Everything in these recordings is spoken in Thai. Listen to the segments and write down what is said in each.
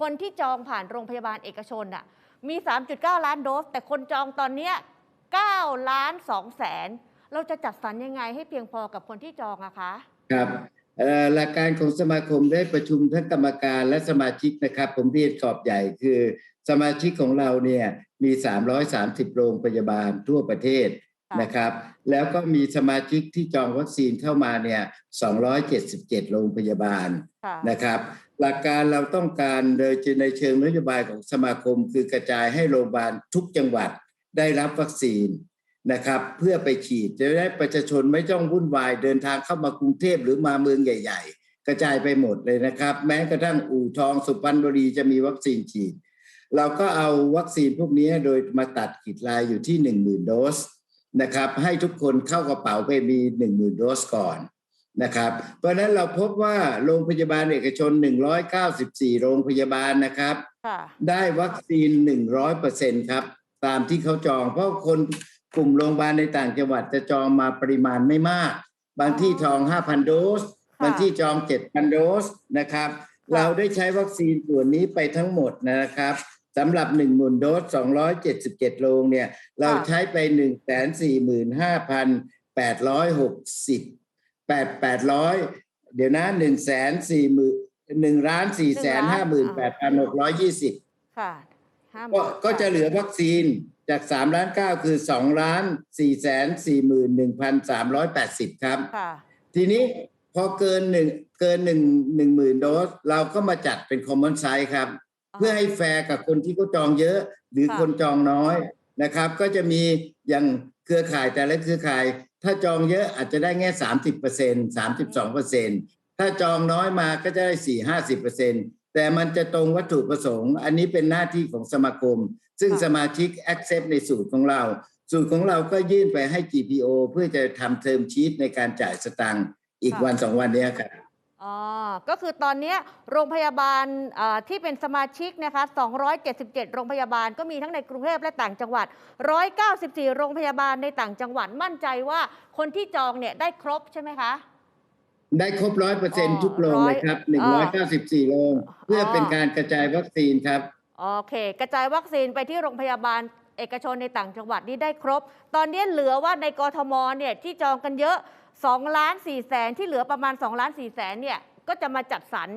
คนที่จองผ่านโรงพยาบาลเอกชนอะมี 3.9 ล้านโดส แต่คนจองตอนเนี้ย9ล้าน2แสน เราจะจัดสรรยังไงให้เพียงพอกับคนที่จองอะคะครับหลักการของสมาคมได้ประชุมทั้งกรรมการและสมาชิกนะครับ ผมเรียนขอบใหญ่คือ สมาชิกของเราเนี่ยมี 330 โรงพยาบาลทั่วประเทศ นะครับ แล้วก็มีสมาชิกที่จองวัคซีนเข้ามาเนี่ย 277 โรงพยาบาลค่ะนะครับ หลักการเราต้องการโดยในเชิงนโยบายของสมาคม คือกระจายให้โรงพยาบาลทุกจังหวัดได้รับวัคซีนนะครับเพื่อไปฉีดจะได้ประชาชนไม่ต้องวุ่นวายเดินทางเข้ามากรุงเทพหรือมาเมืองใหญ่ ๆ กระจายไปหมดเลยนะครับ แม้กระทั่งอู่ทองสุพรรณบุรีจะมีวัคซีนฉีด เราก็เอาวัคซีนพวกนี้โดยมาตัดขีดลายอยู่ที่ 1 0,000 โดส นะครับ ให้ทุกคนเข้ากระเป๋าไปมี1 0,000โดสก่อนนะครับ เพราะฉะนั้นเราพบว่าโรงพยาบาลเอกชน 194 โรงพยาบาลนะครับค่ะได้วัคซีน 100%ครับ ตามที่เขาจอง เพราะคนกลุ่มโรงพยาบาลในต่างจังหวัดจะจองมาปริมาณไม่มาก บางที่จอง 5,000 โดสค่ะบางที่จอง 7,000 โดสนะครับค่ะเราได้ใช้วัคซีนส่วนนี้ไปทั้งหมดนะครับ สำหรับ1 0,000โดส277 โรงเนี่ย เราใช้ไป 145,860 8 800 เดี๋ยวนะ 1 4 0 0 0 0 1ล้าน4 5 8 6 2 0ค่ะห้าหก็มื่นก็จะเหลือวัคซีนจาก3ล้าน9คือ2ล้าน4แสน41,380 ครับค่ะทีนี้พอเกินหนึ่งเกินหนึ่งหนึ่งหมื่นโดส เราก็มาจัดเป็นคอมมอนไซส์ครับ เพื่อให้แฟร์กับคนที่เขาจองเยอะ หรือค่ะคนจองน้อยนะครับ ก็จะมีอย่างเครือข่ายแต่ละเครือข่าย ถ้าจองเยอะอาจจะได้แค่สามสิบเปอร์เซ็นสามสิบสองเปอร์เซ็นถ้าจองน้อยมาก็จะได้สี่ห้าสิบเปอร์เซ็นแต่มันจะตรงวัตถุประสงค์ อันนี้เป็นหน้าที่ของสมาคม ซึ่งค่ะสมาชิก accept ในสูตรของเรา สูตรของเราก็ยื่นไปให้ GPO เพื่อจะทำเทอมชีตในการจ่ายสตังค์อีกวันสองวันเนี้ยครับ อ๋อ ก็คือตอนเนี้ยโรงพยาบาลเอ่อที่เป็นสมาชิกนะคะ277 โรงพยาบาลก็มีทั้งในกรุงเทพและต่างจังหวัด 194 โรงพยาบาลในต่างจังหวัดมั่นใจว่าคนที่จองเนี่ยได้ครบใช่ไหมคะ ได้ครบร้อยเปอร์เซ็นอ๋อทุกโรงเลยครับหนึ่งร้ร้ออยยเก้าสิบสี่โรง เพื่อเป็นการกระจายวัคซีนครับ โอเค กระจายวัคซีนไปที่โรงพยาบาล เอกชนในต่างจังหวัดนี่ได้ครบ ตอนนี้เหลือว่าในกรทมเนี่ยที่จองกันเยอะ2ล้าน4แสนที่เหลือประมาณ2ล้าน4แสนเนี่ยก็จะมาจัดสรร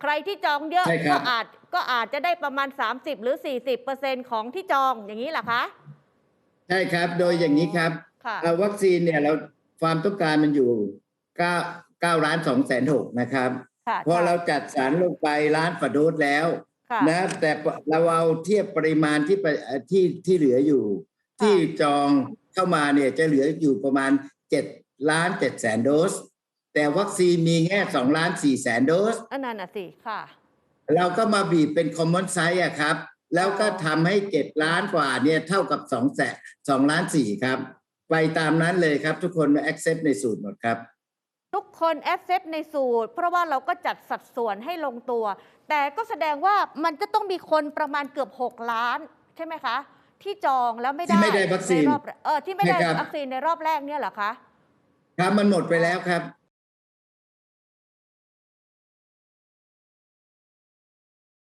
ใครที่จองเยอะใช่ครัก็บอาจก็อาจจะได้ประมาณ 30 หรือ 40เปอร์เซ็นของที่จองอย่างนี้เหรอคะ ใช่ครับโดยอย่างนี้ครับค่ะเอาวัคซีนเนี่ยเราความต้องการมันอยู่เก้าเก้าล้านสองแสนหกนะครับค่ะพอเราจัดสรรลงไปล้านฝาโดสแล้วค่ะ นะแต่เราเอาเทียบปริมาณที่ไปเอ่อที่ที่เหลืออยู่ค่ะที่จองเข้ามาเนี่ยจะเหลืออยู่ประมาณเจ็ดล้านเจ็ดแสนโดส แต่วัคซีนมีแค่สองล้านสี่แสนโดสอันนั้นน่ะสิค่ะ เราก็มาบีบเป็นคอมมอนไซส์อะครับ แล้วก็ทำให้เจ็ดล้านกว่าเนี่ยเท่ากับสองแสนสองล้านสี่ครับ ไปตามนั้นเลยครับทุกคนมา accept ในสูตรหมดครับ ทุกคนแอ c เซ t ในสูตร เพราะว่าเราก็จัดสัดส่วนให้ลงตัว แต่ก็แสดงว่ามันจะต้องมีคนประมาณเกือบ 6 ล้าน ใช่ไหมคะ ที่จองแล้วไม่ได้ที่ไม่ได้วัคซีนในรอบเออที่ไม่ได้ใช่ครับ วัคซีนในรอบแรกเนี่ยเหรอคะ ครับมันหมดไปแล้วครับ